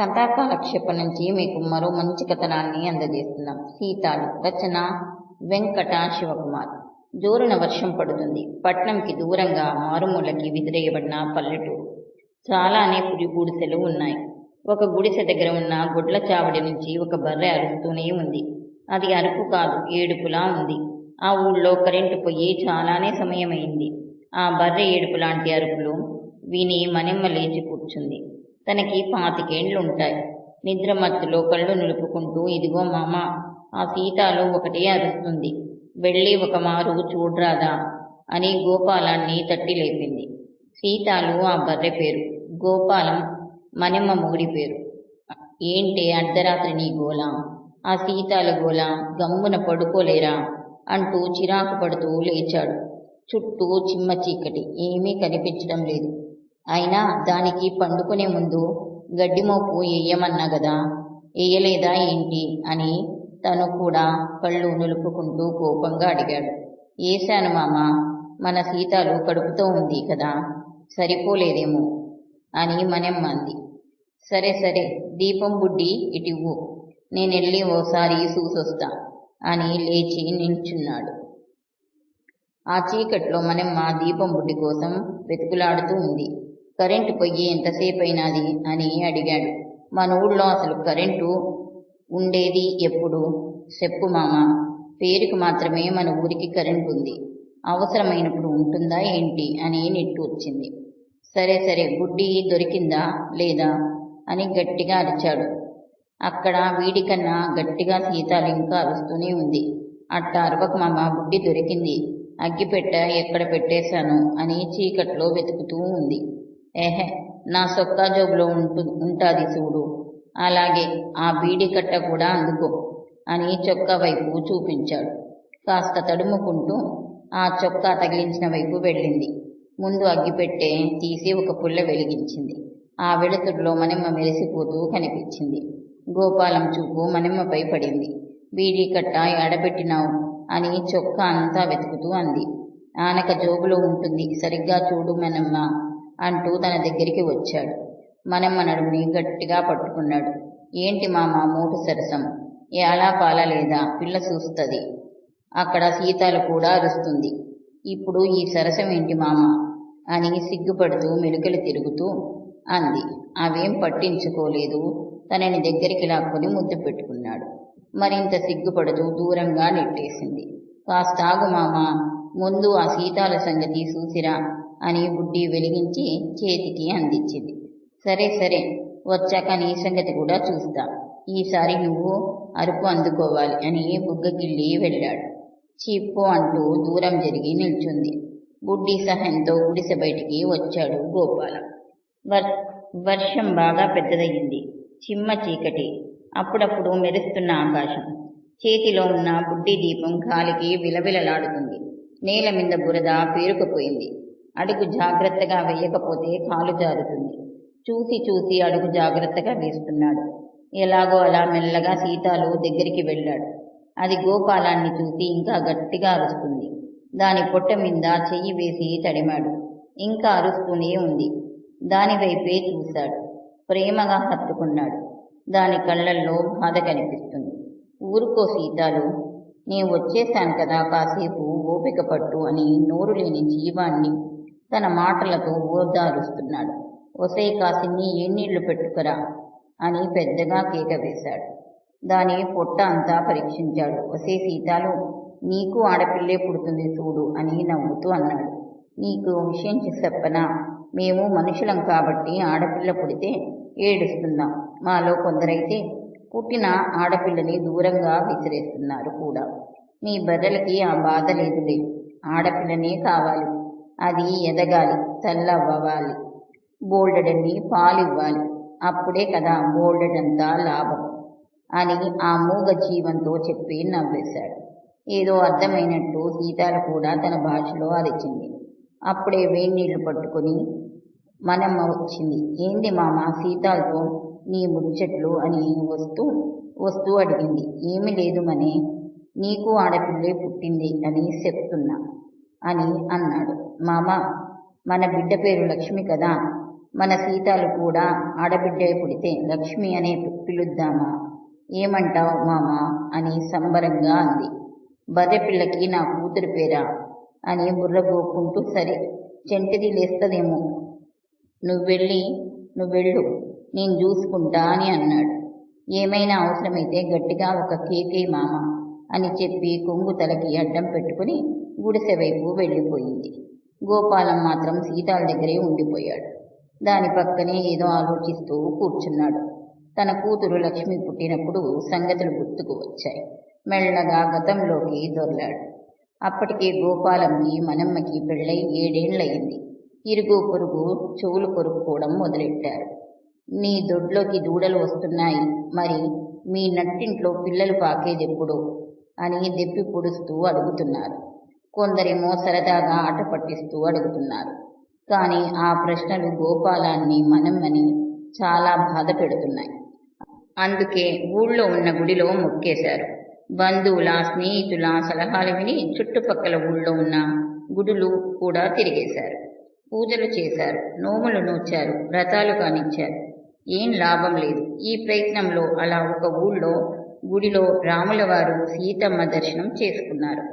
కథాకాలక్షేప నుంచి మీకు మరో మంచి కథనాన్ని అందజేస్తున్నాం. సీతాలు రచన వెంకట శివకుమార్. జోరున వర్షం పడుతుంది. పట్నంకి దూరంగా మారుమూలకి విదిరేయబడిన పల్లెటూరు. చాలానే పురి గుడిసెలు ఉన్నాయి. ఒక గుడిసె దగ్గర ఉన్న గుడ్ల చావడి నుంచి ఒక బర్రె అరుస్తూనే ఉంది. అది అరుపు కాదు ఏడుపులా ఉంది. ఆ ఊళ్ళో కరెంటు పోయి చాలానే సమయమైంది. ఆ బర్రె ఏడుపు లాంటి అరుపులు విని మనెమ్మ లేచి కూర్చుంది. తనకి పాతికేండ్లుంటాయి. నిద్రమత్తులో కళ్ళు నిలుపుకుంటూ ఇదిగో మామ ఆ సీతాలు ఒకటే అరుస్తుంది. వెళ్ళి ఒక మారు చూడ్రాదా? అని గోపాలాన్ని తట్టి లేపింది. సీతాలు ఆ బర్రె పేరు గోపాలం మనిమ్మ మొగుడి పేరు. ఏంటి అర్ధరాత్రి నీ గోల ఆ సీతాల గోల గమ్మున పడుకోలేరా? అంటూ చిరాకు పడుతూ లేచాడు. చుట్టూ చిమ్మ చీకటి ఏమీ కనిపించడం లేదు. అయినా దానికి పండుకునే ముందు గడ్డిమోపు వేయమన్నా గదా? వేయలేదా ఏంటి? అని తను కూడా కళ్ళు నిలుపుకుంటూ కోపంగా అడిగాడు. ఏశాను మామ మన సీతాలు కడుపుతో ఉంది కదా సరిపోలేదేమో అని మನೆమ్మ అంది సరే సరే దీపం బుడ్డి ఇటివ్వు నేనెళ్ళి ఓసారి చూసొస్తా అని లేచి నిల్చున్నాడు. ఆ చీకట్లో మನೆమ్మ దీపం బుడ్డి కోసం వెతుకులాడుతూ ఉంది. కరెంటు పొయ్యి ఎంతసేపు అయినది అని అడిగాడు. మన ఊళ్ళో అసలు కరెంటు ఉండేది ఎప్పుడు? చెప్పు మామ. పేరుకు మాత్రమే మన ఊరికి కరెంటు ఉంది. అవసరమైనప్పుడు ఉంటుందా ఏంటి? అని నిట్టూర్చింది సరే సరే గుడ్డి దొరికిందా లేదా? అని గట్టిగా అరిచాడు. అక్కడ వీడికన్నా గట్టిగా సీతాలు ఇంకా అరుస్తూనే ఉంది. అట్ట అరవక మామ బుడ్డి దొరికింది. అగ్గిపెట్ట ఎక్కడ పెట్టేశాను అని చీకట్లో వెతుకుతూ ఉంది. ఏహే నా సొక్కా జోబులో ఉంటు ఉంటుంది చూడు. అలాగే ఆ బీడి కట్ట కూడా అందుకో అని చొక్కా వైపు చూపించాడు. కాస్త తడుముకుంటూ ఆ చొక్కా తగిలించిన వైపు వెళ్ళింది. ముందు అగ్గిపెట్టే తీసి ఒక పుల్ల వెలిగించింది. ఆ వెలుతురులో మనెమ్మ మెరిసిపోతూ కనిపించింది. గోపాలం చూపు మనెమ్మపై పడింది. బీడీ కట్ట ఎడబెట్టినావు అని చొక్కా అంతా వెతుకుతూ అంది. ఆనక జోబులో ఉంటుంది. సరిగ్గా చూడు మనమ్మ. అంటూ తన దగ్గరికి వచ్చాడు. మనమ్మ నడుముని గట్టిగా పట్టుకున్నాడు. ఏంటి మామ మూటు సరసం? ఎలా పాల లేదా? పిల్ల చూస్తుంది. అక్కడ సీతాలు కూడా అరుస్తుంది. ఇప్పుడు ఈ సరసం ఏంటి మామ అని సిగ్గుపడుతూ మెలుకలు తిరుగుతూ అంది. అవేం పట్టించుకోలేదు. తనని దగ్గరికి లాక్కొని ముద్దు పెట్టుకున్నాడు. మరింత సిగ్గుపడుతూ దూరంగా నెట్టేసింది. కాస్తాగు మామ. ముందు ఆ సీతాల సంగతి చూసిరా. అని బుడ్డి వెలిగించి చేతికి అందించింది. సరే సరే వచ్చాక నీ సంగతి కూడా చూస్తా. ఈసారి నువ్వు అరుపు అందుకోవాలి అని బుగ్గగిల్లి వెళ్ళాడు. చీప్పు అంటూ దూరం జరిగి నిల్చుంది. బుడ్డి సహాయంతో గుడిసె బయటికి వచ్చాడు గోపాలం. వర్ వర్షం బాగా పెద్దదయ్యింది. చిమ్మ చీకటి. అప్పుడప్పుడు మెరుస్తున్న ఆకాశం. చేతిలో ఉన్న బుడ్డి దీపం గాలికి విలవిలలాడుతుంది. నేల మీద బురద పేరుకుపోయింది. అడుగు జాగ్రత్తగా వేయకపోతే కాలు జారుతుంది. చూసి చూసి అడుగు జాగ్రత్తగా వేస్తున్నాడు. ఎలాగో అలా మెల్లగా సీతాలు దగ్గరికి వెళ్ళాడు. అది గోపాలాన్ని చూసి ఇంకా గట్టిగా అరుస్తుంది. దాని పొట్ట మీద చెయ్యి వేసి తడిమాడు. ఇంకా అరుస్తూనే ఉంది. దాని వైపే చూశాడు. ప్రేమగా హత్తుకున్నాడు. దాని కళ్ళల్లో బాధ కనిపిస్తుంది. ఊరుకో సీతాలు. నేను వచ్చేశాను కదా కాసేపు ఓపిక పట్టు అని నోరు లేని జీవాన్ని తన మాటలతో ఓదారుస్తున్నాడు. ఒసే కాసిన్ని ఎన్నీళ్ళు పెట్టుకురా అని పెద్దగా కేక వేశాడు. దాని పొట్ట అంతా పరీక్షించాడు. ఒసే సీతాలు నీకు ఆడపిల్లే పుడుతుంది చూడు అని నవ్వుతూ అన్నాడు. నీకు విషయం చెప్పనా? మేము మనుషులం కాబట్టి ఆడపిల్ల పుడితే ఏడుస్తున్నాం. మాలో కొందరైతే పుట్టిన ఆడపిల్లని దూరంగా విసిరేస్తున్నారు కూడా. మీ బర్రెలకి ఆ బాధ లేదులే. ఆడపిల్లనే కావాలి. అది ఎదగాలి తెల్లవ్వాలి బోల్డెడన్ని పాలివ్వాలి. అప్పుడే కదా బోల్డెడంతా లాభం అని ఆ మూగ జీవంతో చెప్పి నవ్వేశాడు. ఏదో అర్థమైనట్టు సీతాల కూడా తన భాషలో అరిచింది అప్పుడే వేణీళ్ళు పట్టుకుని మనమ్మ వచ్చింది. ఏంది మామ సీతాలతో నీ ముచ్చట్లు? అని వస్తూ వస్తూ అడిగింది. ఏమి లేదు మనే నీకు ఆడపిల్లే పుట్టింది అని చెప్తున్నా. అని అన్నాడు. మామ మన బిడ్డ పేరు లక్ష్మి కదా. మన సీతాలు కూడా ఆడబిడ్డ పుడితే లక్ష్మి అనే పిలుద్దామా? ఏమంటావ్ మామ? అని సంబరంగా అంది. బర్రెపిల్లకి నా కూతురు పేరా? అని బుర్రగోక్కుంటూ సరే చెంటిది లేస్తదేమో. నువ్వెళ్ళి నువ్వెళ్ళు నేను చూసుకుంటా అని అన్నాడు. ఏమైనా అవసరమైతే గట్టిగా ఒక కేకే మామ అని చెప్పి కొంగు తలకి అడ్డం పెట్టుకుని గుడిసె వైపు వెళ్ళిపోయింది. గోపాలం మాత్రం సీతాల దగ్గరే ఉండిపోయాడు. దాని పక్కనే ఏదో ఆలోచిస్తూ కూర్చున్నాడు. తన కూతురు లక్ష్మి పుట్టినప్పుడు సంగతులు గుర్తుకు వచ్చాయి. మెల్లగా గతంలోకి దొర్లాడు. అప్పటికే గోపాలంకి మనమ్మకి పెళ్ళై ఏడేళ్ళయింది ఇరుగు పొరుగు చెవులు కొరుక్కోవడం మొదలెట్టారు. నీ దొడ్లోకి దూడలు వస్తున్నాయి. మరి మీ నట్టింట్లో పిల్లలు పాకేదెప్పుడు అని దెప్పి పొడుస్తూ అడుగుతున్నారు. కొందరేమో సరదాగా ఆట పట్టిస్తూ అడుగుతున్నారు. కానీ ఆ ప్రశ్నలు గోపాలాన్ని మనమ్మని చాలా బాధ పెడుతున్నాయి. అందుకే ఊళ్ళో ఉన్న గుడిలో మొక్కేశారు. బంధువుల స్నేహితుల సలహాలు విని చుట్టుపక్కల ఊళ్ళో ఉన్న గుడులు కూడా తిరిగేశారు. పూజలు చేశారు నోములు నూచారు వ్రతాలు కానిచ్చారు. ఏం లాభం లేదు. ఈ ప్రయత్నంలో అలా ఒక ఊళ్ళో గుడిలో రాముల వారు సీతమ్మ దర్శనం చేసుకున్నారు.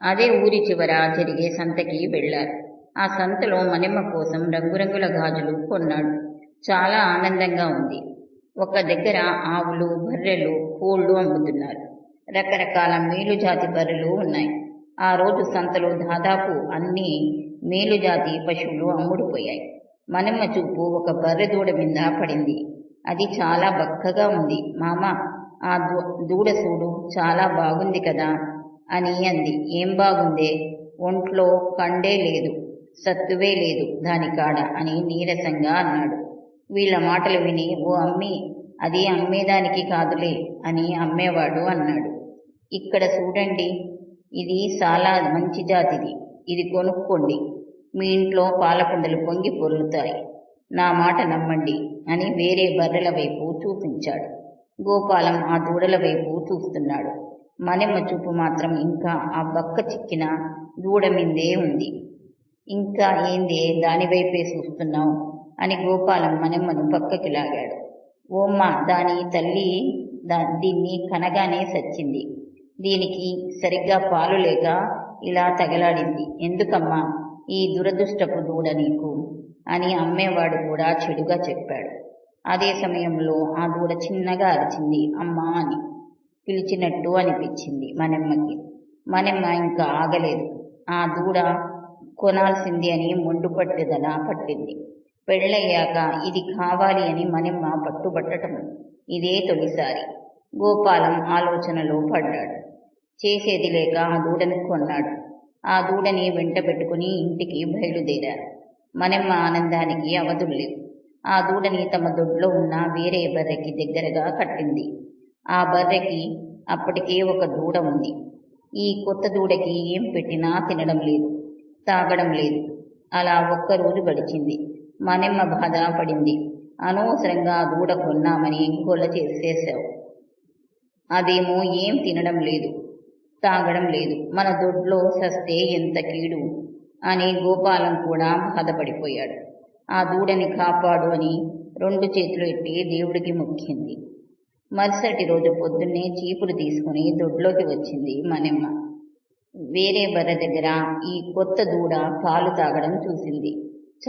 అదే ఊరి చివర జరిగే సంతకి వెళ్ళారు ఆ సంతలో మనమ్మ కోసం రంగురంగుల గాజులు కొన్నాడు. చాలా ఆనందంగా ఉంది. ఒక దగ్గర ఆవులు బర్రెలు కోళ్ళు అమ్ముతున్నారు. రకరకాల మేలుజాతి బర్రెలు ఉన్నాయి. ఆ రోజు సంతలో దాదాపు అన్ని మేలుజాతి పశువులు అమ్ముడుపోయాయి. మనమ్మ చూపు ఒక బర్రె దూడ మీద పడింది. అది చాలా బక్కగా ఉంది. మామ ఆ దూడ సూడు చాలా బాగుంది కదా. అని అంది. ఏం బాగుందే? ఒంట్లో కండే లేదు సత్తువే లేదు దాని కాడ అని నీరసంగా అన్నాడు. వీళ్ళ మాటలు విని ఓ అమ్మి అది అమ్మేదానికి కాదులే అని అమ్మేవాడు అన్నాడు. ఇక్కడ చూడండి ఇది చాలా మంచి జాతిది. ఇది కొనుక్కోండి. మీ ఇంట్లో పాలకుండలు పొంగి పొర్లుతాయి. నా మాట నమ్మండి అని వేరే బర్రెల వైపు చూపించాడు. గోపాలం ఆ దూడల వైపు చూస్తున్నాడు. మనెమ్మ చూపు మాత్రం ఇంకా ఆ బక్క చిక్కిన దూడ మీదే ఉంది. ఇంకా ఏందే దానివైపే చూస్తున్నావు? అని గోపాలం మనెమ్మను పక్కకి లాగాడు. ఓమ్మ దాని తల్లి దా దీన్ని కనగానే సచ్చింది. దీనికి సరిగ్గా పాలు లేక ఇలా తగలాడింది. ఎందుకమ్మా ఈ దురదృష్టపు దూడ నీకు? అని అమ్మేవాడు కూడా చెడుగా చెప్పాడు. అదే సమయంలో ఆ దూడ చిన్నగా అరిచింది. అమ్మా అని పిలిచినట్టు అనిపించింది మనెమ్మకి. మనెమ్మ ఇంకా ఆగలేదు. ఆ దూడ కొనాల్సింది అని మొండు పట్టుదల పట్టింది. పెళ్ళయ్యాక ఇది కావాలి అని మనెమ్మ పట్టుబట్టడం ఇదే తొలిసారి. గోపాలం ఆలోచనలో పడ్డాడు. చేసేది లేక ఆ దూడని కొన్నాడు. ఆ దూడని వెంట పెట్టుకుని ఇంటికి బయలుదేరారు. మనెమ్మ ఆనందానికి అవధులు లేవు. ఆ దూడని తమ దొడ్లో ఉన్న వేరే బర్రెకి దగ్గరగా కట్టింది. ఆ బర్రెకి అప్పటికే ఒక దూడ ఉంది. ఈ కొత్త దూడకి ఏం పెట్టినా తినడం లేదు తాగడం లేదు. అలా ఒక్కరోజు గడిచింది. మనెమ్మ బాధ పడింది. అనవసరంగా దూడ కొన్నామని గొల్ల చేసేసావు అదేమో ఏం తినడం లేదు తాగడం లేదు. మన దొడ్లో సస్తే ఎంత కీడు అని గోపాలం కూడా బాధపడిపోయాడు. ఆ దూడని కాపాడు అని రెండు చేతులు ఎట్టి దేవుడికి మొక్కింది. మరుసటి రోజు పొద్దున్నే చీపురు తీసుకుని దొడ్లోకి వచ్చింది మనెమ్మ. వేరే బర్రె దగ్గర ఈ కొత్త దూడ పాలు తాగడం చూసింది.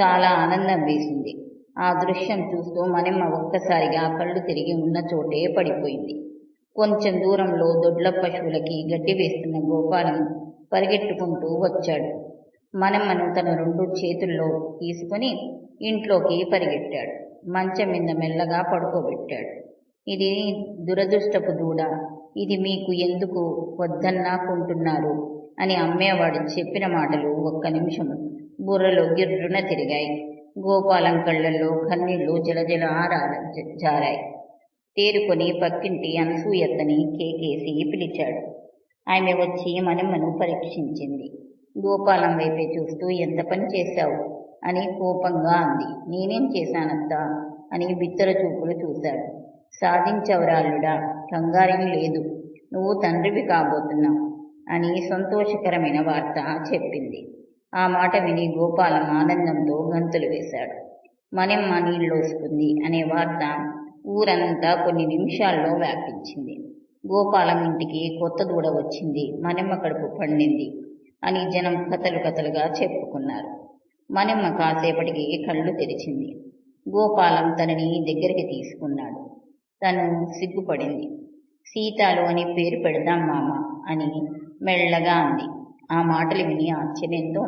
చాలా ఆనందం వేసింది. ఆ దృశ్యం చూస్తూ మనెమ్మ ఒక్కసారిగా కళ్ళు తిరిగి ఉన్న చోటే పడిపోయింది. కొంచెం దూరంలో దొడ్ల పశువులకి గడ్డి వేస్తున్న గోపాలం పరిగెట్టుకుంటూ వచ్చాడు. మనమ్మను తన రెండు చేతుల్లో తీసుకుని ఇంట్లోకి పరిగెట్టాడు. మంచం మీద మెల్లగా పడుకోబెట్టాడు. ఇది దురదృష్టపు దూడ. ఇది మీకు ఎందుకు వద్దన్నాకుంటున్నారు అని అమ్మేవాడు చెప్పిన మాటలు ఒక్క నిమిషం బుర్రలో గిర్రున తిరిగాయి. గోపాలం కళ్ళల్లో కన్నీళ్ళు జలజల జారాయి. తేరుకొని పక్కింటి అనసూయత్తని కేకేసి పిలిచాడు. ఆమె వచ్చి మనమ్మను పరీక్షించింది. గోపాలం వైపే చూస్తూ ఎంత పని చేశావు? అని కోపంగా అంది. నేనేం చేశానత్తా? అని బిత్తర చూపులు చూశాడు. సాధించవరాలుడా కంగారేం లేదు. నువ్వు తండ్రివి కాబోతున్నావు అని సంతోషకరమైన వార్త చెప్పింది. ఆ మాట విని గోపాలం ఆనందంతో గంతులు వేశాడు. మనెమ్మ నీళ్ళోసుకుంది అనే వార్త ఊరంతా కొన్ని నిమిషాల్లో వ్యాపించింది. గోపాలం ఇంటికి కొత్త దూడ వచ్చింది. మనెమ్మ కడుపు పండింది అని జనం కథలు కథలుగా చెప్పుకున్నారు. మనెమ్మ కాసేపటికి కళ్ళు తెరిచింది. గోపాలం తనని దగ్గరికి తీసుకున్నాడు. తను సిగ్గుపడింది. సీతాలు అని పేరు పెడదాం మామ అని మెల్లగా అంది. ఆ మాటలు విని ఆశ్చర్యంతో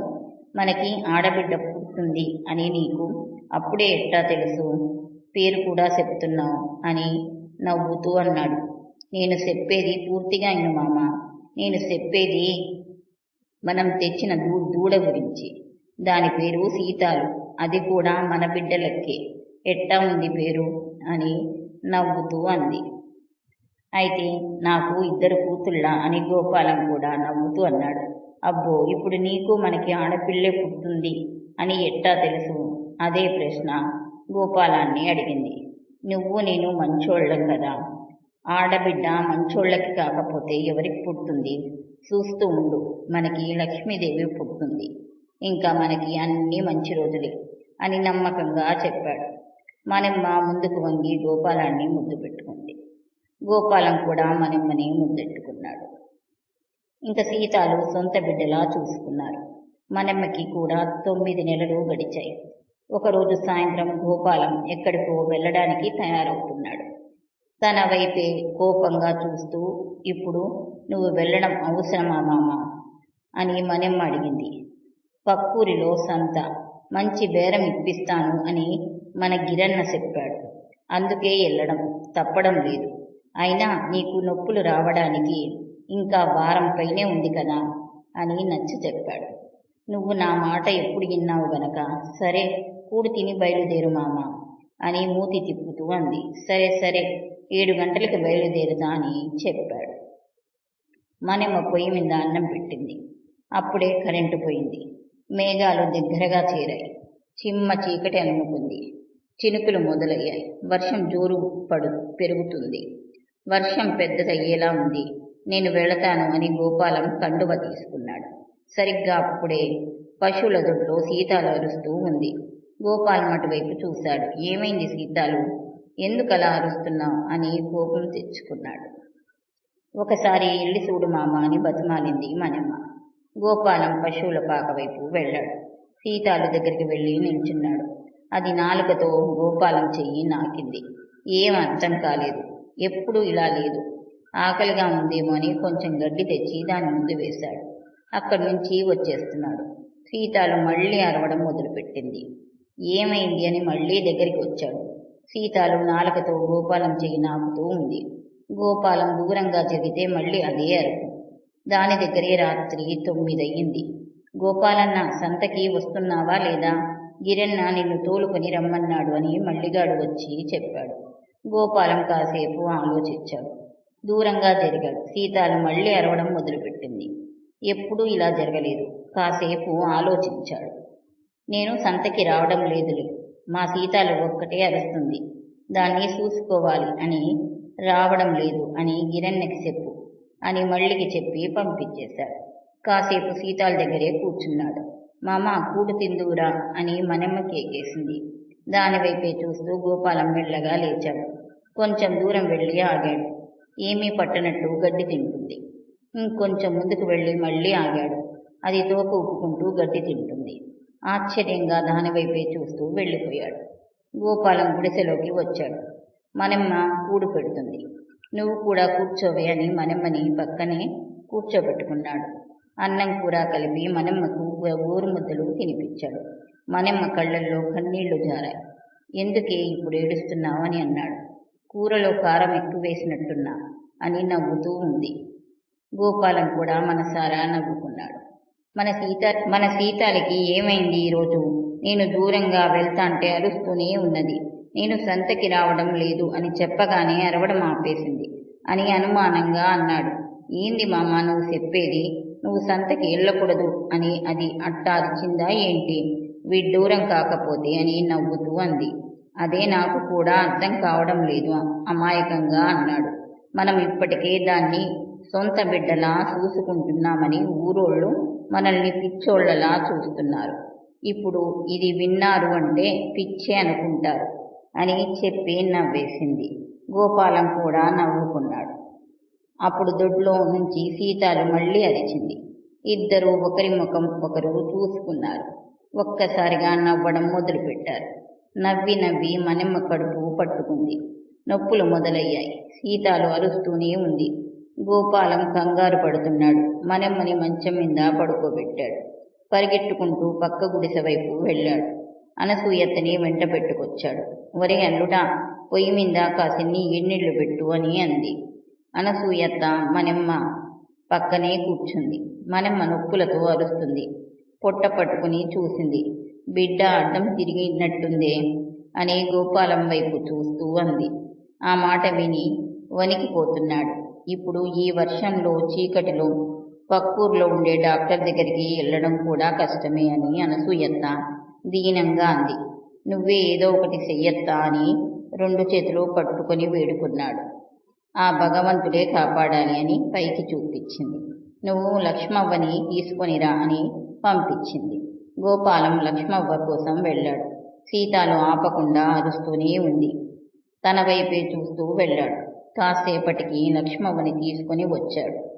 మనకి ఆడబిడ్డ పుడుతుంది అని నీకు అప్పుడే ఎట్టా తెలుసు? పేరు కూడా చెప్తున్నావు అని నవ్వుతూ అన్నాడు. నేను చెప్పేది పూర్తిగా ఇను మామ. నేను చెప్పేది మనం తెచ్చిన దూ దూడ గురించి. దాని పేరు సీతాలు. అది కూడా మన బిడ్డలకే. ఎట్టా ఉంది పేరు? అని నవ్వుతూ అంది. అయితే నాకు ఇద్దరు కూతుళ్ళ అని గోపాలం కూడా నవ్వుతూ అన్నాడు. అబ్బో ఇప్పుడు నీకు మనకి ఆడపిల్లే పుట్టుంది అని ఎట్టా తెలుసు? అదే ప్రశ్న గోపాలాన్ని అడిగింది. నువ్వు నేను మంచోళ్ళం కదా. ఆడబిడ్డ మంచోళ్ళకి కాకపోతే ఎవరికి పుడుతుంది? చూస్తూ ఉండు మనకి లక్ష్మీదేవి పుడుతుంది. ఇంకా మనకి అన్ని మంచి రోజులే అని నమ్మకంగా చెప్పాడు. మనమ్మ ముందుకు వంగి గోపాలాన్ని ముద్దు పెట్టుకుంది. గోపాలం కూడా మనమ్మని ముద్దెట్టుకున్నాడు. ఇంకా సీతాలు సొంత బిడ్డలా చూసుకున్నారు. మనమ్మకి కూడా తొమ్మిది నెలలు గడిచాయి. ఒకరోజు సాయంత్రం గోపాలం ఎక్కడికో వెళ్ళడానికి తయారవుతున్నాడు. తన వైపే కోపంగా చూస్తూ ఇప్పుడు నువ్వు వెళ్ళడం అవసరమా మామ? అని మనెమ్మ అడిగింది. పక్కూరిలో సంత మంచి బేరం ఇప్పిస్తాను అని మన గిరన్న చెప్పాడు. అందుకే వెళ్ళడం తప్పడం లేదు. అయినా నీకు నొప్పులు రావడానికి ఇంకా వారం పైనే ఉంది కదా అని నచ్చి చెప్పాడు. నువ్వు నా మాట ఎప్పుడు విన్నావు గనక సరే కూడు తిని బయలుదేరు మామ అని మూతి తిప్పుతూ అంది. సరే సరే ఏడు గంటలకు బయలుదేరుదా అని చెప్పాడు. మనమ్మ పొయ్యి మీద అన్నం పెట్టింది. అప్పుడే కరెంటు పోయింది. మేఘాలు దగ్గరగా చేరాయి. చిమ్మ చీకటి అనుకుంది. చినుకులు మొదలయ్యాయి. వర్షం జోరు పడు పెరుగుతుంది. వర్షం పెద్దదయ్యేలా ఉంది. నేను వెళతాను అని గోపాలం కండువ తీసుకున్నాడు. సరిగ్గా అప్పుడే పశువుల దొడ్లో సీతాలు అరుస్తూ ఉంది. గోపాలం అటువైపు చూశాడు. ఏమైంది సీతాలు? ఎందుకలా అరుస్తున్నావు? అని కోపం తెచ్చుకున్నాడు. ఒకసారి ఎల్లి చూడు మామ అని బతిమాలింది మనమ్మ. గోపాలం పశువుల పాక వైపు వెళ్ళాడు. సీతాలు దగ్గరికి వెళ్ళి నిల్చున్నాడు. అది నాలుకతో గోపాలం చెయ్యి నాకింది. ఏం అర్థం కాలేదు. ఎప్పుడూ ఇలా లేదు. ఆకలిగా ఉందేమో అని కొంచెం గడ్డి తెచ్చి దాని ముందు వేశాడు. అక్కడి నుంచి వచ్చేస్తున్నాడు. సీతాలు మళ్ళీ అరవడం మొదలుపెట్టింది. ఏమైంది అని మళ్ళీ దగ్గరికి వచ్చాడు. సీతాలు నాలుకతో గోపాలం చెయ్యి నాకుతూ ఉంది. గోపాలం దూరంగా జరిగితే మళ్ళీ అదే అరుపు. దాని దగ్గరే రాత్రి తొమ్మిది అయ్యింది గోపాలన్న సంతకి వస్తున్నావా లేదా? గిరన్న నిన్ను తోలుకొని రమ్మన్నాడు అని మల్లిగాడు వచ్చి చెప్పాడు. గోపాలం కాసేపు ఆలోచించాడు. దూరంగా జరిగాడు. సీతాలు మళ్ళీ అరవడం మొదలుపెట్టింది. ఎప్పుడూ ఇలా జరగలేదు. కాసేపు ఆలోచించాడు. నేను సంతకి రావడం లేదులే. మా సీతాలు ఒక్కటే అరుస్తుంది. దాన్ని చూసుకోవాలి అని రావడం లేదు అని గిరన్నకి చెప్పు అని మళ్ళీకి చెప్పి పంపించేశాడు. కాసేపు సీతాల దగ్గరే కూర్చున్నాడు. మామ కూడు తిందువురా అని మనమ్మ కేకేసింది. దానివైపే చూస్తూ గోపాలం మెల్లగా లేచాడు. కొంచెం దూరం వెళ్ళి ఆగాడు. ఏమీ పట్టనట్టు గడ్డి తింటుంది. ఇంకొంచెం ముందుకు వెళ్ళి మళ్ళీ ఆగాడు. అది తోక ఉప్పుకుంటూ గడ్డి తింటుంది. ఆశ్చర్యంగా దానివైపే చూస్తూ వెళ్ళిపోయాడు. గోపాలం గుడిసెలోకి వచ్చాడు. మనమ్మ కూడు పెడుతుంది. నువ్వు కూడా కూర్చోవే అని మనమ్మని పక్కనే కూర్చోబెట్టుకున్నాడు. అన్నం కూర కలిపి మనమ్మకు ఊరుముద్దలు తినిపించాడు. మనమ్మ కళ్ళల్లో కన్నీళ్ళు జారాయి. ఎందుకే ఇప్పుడు ఏడుస్తున్నావని అన్నాడు. కూరలో కారం ఎక్కువ వేసినట్టున్నా అని నవ్వుతూ ఉంది. గోపాలం కూడా మనసారా నవ్వుకున్నాడు. మన సీత మన సీతాలకి ఏమైంది ఈరోజు నేను దూరంగా వెళ్తాంటే అరుస్తూనే ఉన్నది. నేను సంతకి రావడం లేదు అని చెప్పగానే అరవడం ఆపేసింది. అని అనుమానంగా అన్నాడు. ఏంది మామ నువ్వు చెప్పేది? నువ్వు సంతకి వెళ్ళకూడదు అని అది అట్టాదిచిందా ఏంటి? విడ్డూరం కాకపోతే అని నవ్వుతూ అంది. అదే నాకు కూడా అర్థం కావడం లేదు అమాయకంగా అన్నాడు. మనం ఇప్పటికే దాన్ని సొంత బిడ్డలా చూసుకుంటున్నామని ఊరోళ్ళు మనల్ని పిచ్చోళ్ళలా చూస్తున్నారు. ఇప్పుడు ఇది విన్నారు అంటే పిచ్చే అనుకుంటారు అని చెప్పి నవ్వేసింది. గోపాలం కూడా నవ్వుకున్నాడు. అప్పుడు దొడ్లో నుంచి సీతాలు మళ్ళీ అరిచింది. ఇద్దరూ ఒకరి ముఖం ఒకరు చూసుకున్నారు. ఒక్కసారిగా నవ్వడం మొదలుపెట్టారు. నవ్వి నవ్వి మనెమ్మ కడుపు పట్టుకుంది. నొప్పులు మొదలయ్యాయి. సీతాలు అరుస్తూనే ఉంది. గోపాలం కంగారు పడుతున్నాడు. మనెమ్మని మంచం మీద పడుకోబెట్టాడు. పరిగెట్టుకుంటూ పక్క గుడిసె వైపు వెళ్ళాడు. అనసూయతని వెంట పెట్టుకొచ్చాడు. ఒరే అల్లుడా పొయ్యి మీద కాసిన్ని ఎన్నీళ్ళు పెట్టు అని అంది. అనసూయత్త మనెమ్మ పక్కనే కూర్చుంది. మనెమ్మ నొప్పులతో అరుస్తుంది. పొట్ట పట్టుకుని చూసింది. బిడ్డ అడ్డం తిరిగినట్టుందే అని గోపాలం వైపు చూస్తూ అంది. ఆ మాట విని వణికిపోతున్నాడు. ఇప్పుడు ఈ వర్షంలో చీకటిలో పక్కూర్లో ఉండే డాక్టర్ దగ్గరికి వెళ్ళడం కూడా కష్టమే అని అనసూయత్త దీనంగా అంది. నువ్వే ఏదో ఒకటి చెయ్యత్తా అని రెండు చేతులు పట్టుకొని వేడుకున్నాడు. ఆ భగవంతుడే కాపాడాలి అని పైకి చూపించింది. నువ్వు లక్ష్మవ్వని తీసుకొనిరా అని పంపించింది. గోపాలం లక్ష్మవ్వ కోసం వెళ్ళాడు. సీతాలు ఆపకుండా అరుస్తూనే ఉంది. తన వైపే చూస్తూ వెళ్ళాడు. కాసేపటికి లక్ష్మవ్వని తీసుకొని వచ్చాడు.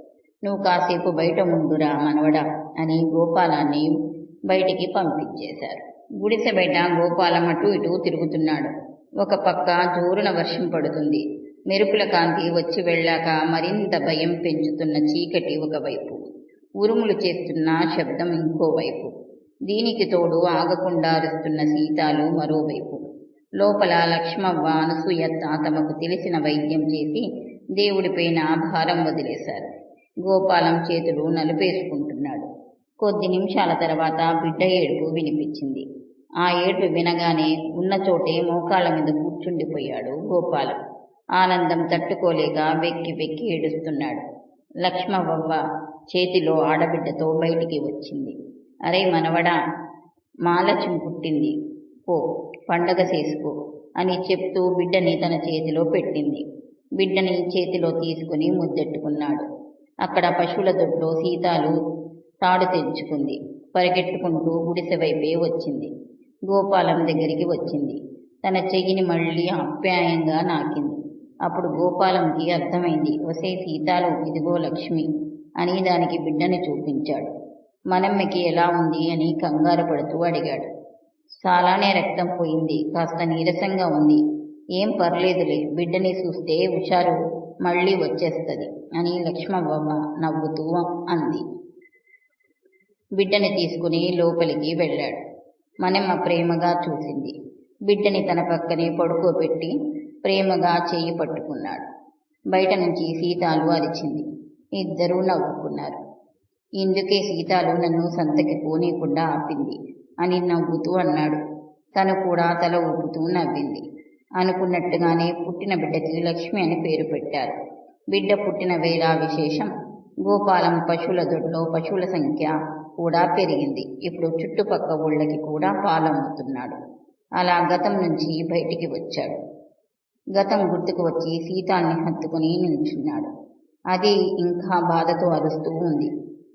నువ్వు కాసేపు బయట ఉండురా మనవడా అని గోపాలాన్ని బయటికి పంపించేశారు. గుడిసె బయట గోపాలం అటు ఇటు తిరుగుతున్నాడు. ఒక పక్క జోరున వర్షం పడుతుంది. మెరుపుల కాంతి వచ్చి వెళ్ళాక మరింత భయం పెంచుతున్న చీకటి ఒకవైపు. ఉరుములు చేస్తున్న శబ్దం ఇంకోవైపు. దీనికి తోడు ఆగకుండా అరుస్తున్న సీతాలు మరోవైపు. లోపల లక్ష్మవ్వ అనసూయత్త తమకు తెలిసిన వైద్యం చేసి దేవుడిపైన భారం వదిలేశారు. గోపాలం చేతులు నలుపేసుకుంటున్నాడు. కొద్ది నిమిషాల తర్వాత బిడ్డ ఏడుపు వినిపించింది. ఆ ఏడుపు వినగానే ఉన్న చోటే మోకాళ్ళ మీద కూర్చుండిపోయాడు గోపాలం. ఆనందం తట్టుకోలేక వెక్కి వెక్కి ఏడుస్తున్నాడు. లక్ష్మవ్వ చేతిలో ఆడబిడ్డతో బయటికి వచ్చింది. అరే మనవడా మాలచ్యం పుట్టింది. పో పండగ చేసుకో అని చెప్తూ బిడ్డని తన చేతిలో పెట్టింది. బిడ్డని చేతిలో తీసుకుని ముద్దెట్టుకున్నాడు. అక్కడ పశువుల దొడ్లో సీతాలు తాడు తెంచుకుంది. పరిగెట్టుకుంటూ గుడిసె వైపే వచ్చింది. గోపాలం దగ్గరికి వచ్చింది. తన చెయ్యిని మళ్ళీ ఆప్యాయంగా నాకింది. అప్పుడు గోపాలంకి అర్థమైంది వసే సీతాలు ఇదిగో లక్ష్మి అని దానికి బిడ్డని చూపించాడు. మనమ్మకి ఎలా ఉంది అని కంగారు పడుతూ అడిగాడు. చాలానే రక్తం పోయింది కాస్త నీరసంగా ఉంది. ఏం పర్లేదులే బిడ్డని చూస్తే హుషారు మళ్ళీ వచ్చేస్తుంది అని లక్ష్మవ్వ నవ్వుతూ అంది. బిడ్డని తీసుకుని లోపలికి వెళ్ళాడు. మనమ్మ ప్రేమగా చూసింది. బిడ్డని తన పక్కనే పడుకోబెట్టి ప్రేమగా చేయి పట్టుకున్నాడు. బయట నుంచి సీతాలు అరిచింది. ఇద్దరూ నవ్వుకున్నారు. ఇందుకే సీతాలు నన్ను సంతకి పోనీయకుండా ఆపింది అని నవ్వుతూ అన్నాడు. తను కూడా తల ఊపుతూ నవ్వింది. అనుకున్నట్టుగానే పుట్టిన బిడ్డకి లక్ష్మి అని పేరు పెట్టారు. బిడ్డ పుట్టిన వేళ విశేషం. గోపాలం పశువుల దొడ్లో పశువుల సంఖ్య కూడా పెరిగింది. ఇప్పుడు చుట్టుపక్క ఊళ్ళకి కూడా పాలమ్ముతున్నాడు. అలా గతం నుంచి బయటికి వచ్చాడు. గతం గుర్తుకు వచ్చి సీతాల్ని హత్తుకుని నిల్చున్నాడు. అది ఇంకా బాధతో అరుస్తూ ఉంది.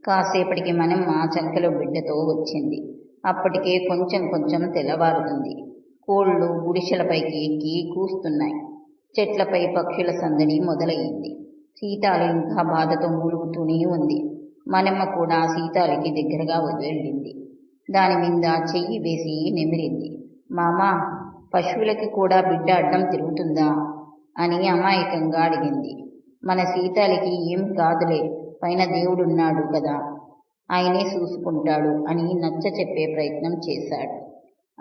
కాసేపటికి మనమ్మ చంకలో బిడ్డతో వచ్చింది. అప్పటికే కొంచెం కొంచెం తెల్లవారుతుంది. కోళ్ళు గుడిసెలపైకి ఎక్కి కూస్తున్నాయి. చెట్లపై పక్షుల సందడి మొదలయ్యింది. సీతాలు ఇంకా బాధతో మూలుగుతూనే ఉంది. మనమ్మ కూడా సీతాలకి దగ్గరగా వదిలింది దాని మీద చెయ్యి వేసి నెమిరింది. మామా పశువులకి కూడా బిడ్డ అడ్డం తిరుగుతుందా? అని అమాయకంగా అడిగింది. మన సీతాలకి ఏం కాదులే పైన దేవుడున్నాడు కదా ఆయనే చూసుకుంటాడు అని నచ్చ చెప్పే ప్రయత్నం చేశాడు.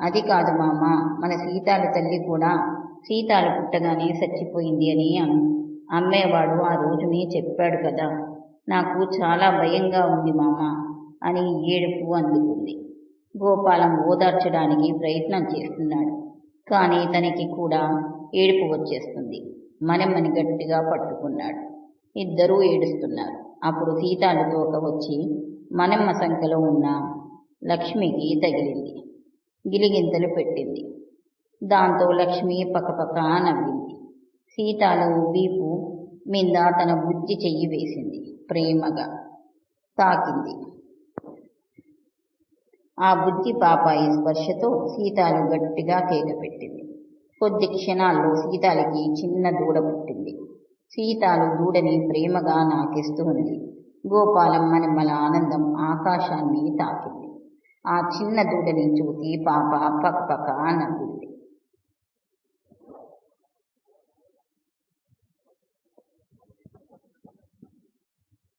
అది కాదు మామ మన సీతాల తల్లి కూడా సీతాలు పుట్టగానే చచ్చిపోయింది అని అమ్మేవాడు ఆ రోజునే చెప్పాడు కదా నాకు చాలా భయంగా ఉంది మామ అని ఏడుపు అందుకుంది. గోపాలం ఓదార్చడానికి ప్రయత్నం చేస్తున్నాడు. కానీ తనకి కూడా ఏడుపు వచ్చేస్తుంది. మనమ్మని గట్టిగా పట్టుకున్నాడు. ఇద్దరూ ఏడుస్తున్నారు. అప్పుడు సీతాలు తోక వచ్చి మనమ్మ సంఖ్యలో ఉన్న లక్ష్మికి తగిలింది. గిలిగింతలు పెట్టింది. దాంతో లక్ష్మి పక్కపక్క నవ్వింది. సీతాలు వీపు మీద తన బుజ్జి చెయ్యి వేసింది. ప్రేమగా. తాకింది. ఆ బుజ్జి పాపాయి స్పర్శతో సీతాలు గట్టిగా కేక పెట్టింది. కొద్ది క్షణాల్లో సీతాలకి చిన్న దూడ పుట్టింది. సీతాలు దూడని ప్రేమగా నాకేస్తూ ఉంది. గోపాలమ్మ నిమ్మల ఆనందం ఆకాశాన్ని తాకింది. ఆ చిన్న దూడని చూసి పాప పక్కపక్క నవ్వింది.